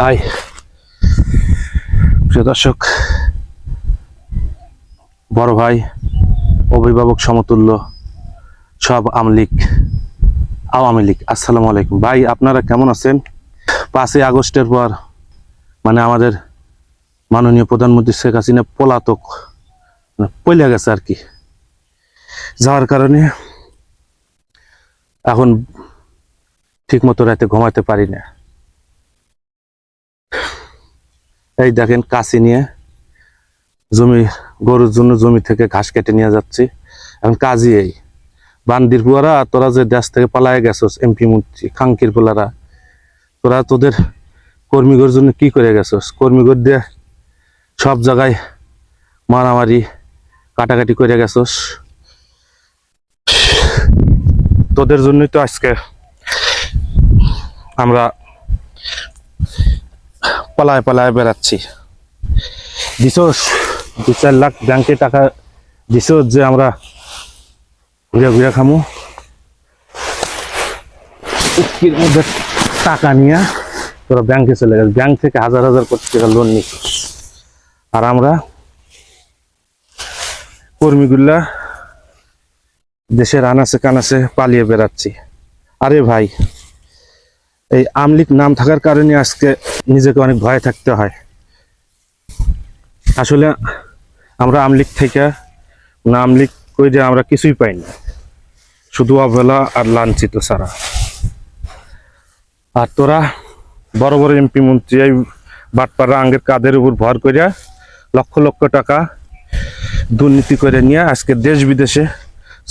High. প্রিয় দর্শক, বড় ভাই, অভিভাবক সমতুল্য, সব আমলিক, আওয়ামী লীগ, আসসালামু আলাইকুম। ভাই, আপনারা কেমন আছেন? পাঁচই আগস্টের পর মানে আমাদের মাননীয় প্রধানমন্ত্রী শেখ হাসিনা পলাতক মানে পলে গেছে আর কি। যাওয়ার কারণে এখন ঠিক মতো রাতে ঘুমাতে পারি না। এই দেখেন কাশি নিয়ে জমি, গরুর জন্য জমি থেকে ঘাস কেটে নিয়ে যাচ্ছি। এখন কাজই এই। বান্দির পুয়ারা তোরা যে দেশ থেকে পালায় গেছস, এমপি মন্ত্রী খাঙ্কির পোলারা তোরা তোদের কর্মীগর জন্য কি করে গেছস? কর্মীগর দিয়ে সব জায়গায় মারামারি, কাটাকাটি করে গেছস। তোদের জন্যই তো আজকে আমরা পালায় পালায় বেড়াচ্ছি। দিছস দু চার লাখ ব্যাংকে টাকা দিছস যে আমরা ঘুরে ঘুরে খামু। উটকির মধ্যে টাকা নিয়ে তোরা ব্যাংকে চলে গেছে ব্যাংক থেকে হাজার হাজার কোটি টাকা লোন নিচ্ছিস আর আমরা কর্মীগুলা দেশের আনাচে কানাচে পালিয়ে বেড়াচ্ছি। আরে ভাই, এই আমলিক নাম থাকার কারণে আজকে নিজেকে অনেক ভয়ে থাকতে হয়। আসলে আমরা আমলিক থেকে আমলিক কই যে আমরা কিছুই পাই না। শুধু অবহেলা আর লাঞ্ছিত ছাড়া। আর তোরা বড় বড় এমপি মন্ত্রী এই বাটপাড়া আঙ্গের কাদের উপর ভর করিয়া লক্ষ লক্ষ টাকা দুর্নীতি করে নিয়ে আজকে দেশ বিদেশে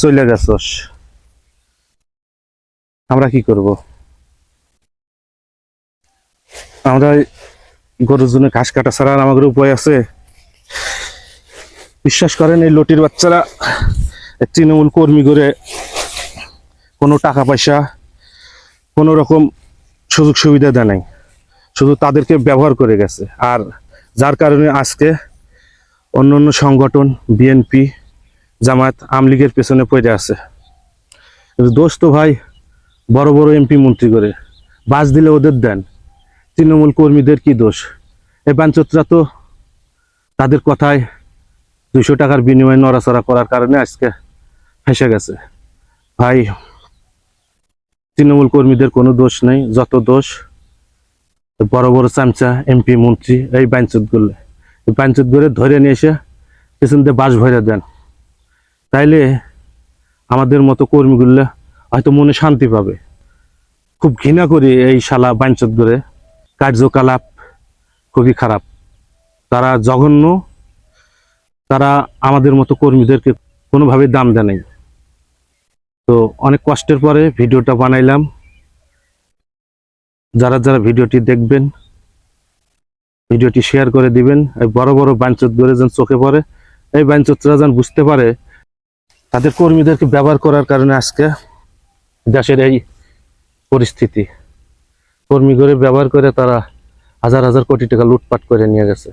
চলে গেছস আমরা কি করব? আমরা গরুর জন্য ঘাস কাটা ছাড়া আমাদের উপায় আছে? বিশ্বাস করেন, এই লটির বাচ্চারা তৃণমূল কর্মী করে কোনো টাকা পয়সা, কোনো রকম সুযোগ সুবিধা দেয় নাই। শুধু তাদেরকে ব্যবহার করে গেছে। আর যার কারণে আজকে অন্য অন্য সংগঠন, বিএনপি জামায়াত আমলিগের পেছনে পড়ে আছে। দোষ তো ভাই, বড় বড় এমপি মন্ত্রী করে, বাস দিলে ওদের দেন। তৃণমূল কর্মীদের কি দোষ? এই বাঞ্চতরা তো তাদের কথায় দুইশো টাকার বিনিময়ে নড়াচড়া করার কারণে আজকে ফেসে গেছে। ভাই, তৃণমূল কর্মীদের কোনো দোষ নেই, যত দোষ, বড় বড় চামচা এমপি মন্ত্রী এই বাঞ্চতগুলো এই গুলো ধরে নিয়ে এসে পেছন দিয়ে বাস ভরে দেন। তাইলে আমাদের মতো কর্মীগুলো হয়তো মনে শান্তি পাবে। খুব ঘৃণা করি এই শালা বাঞ্চত করে কার্যকলাপ খুবই খারাপ। তারা জঘন্য। তারা আমাদের মতো কর্মীদেরকে কোনোভাবে দাম দেয় নাই। তো অনেক কষ্টের পরে ভিডিওটা বানাইলাম। যারা যারা ভিডিওটি দেখবেন, ভিডিওটি শেয়ার করে দিবেন, এই বড় বড় বাঞ্চত করে যেন চোখে পড়ে, এই বাঞ্চতরা যেন বুঝতে পারে তাদের কর্মীদেরকে ব্যবহার করার কারণে আজকে দেশের এই পরিস্থিতি। কর্মী করে ব্যবহার করে তারা হাজার হাজার কোটি টাকা লুটপাট করে নিয়ে গেছে।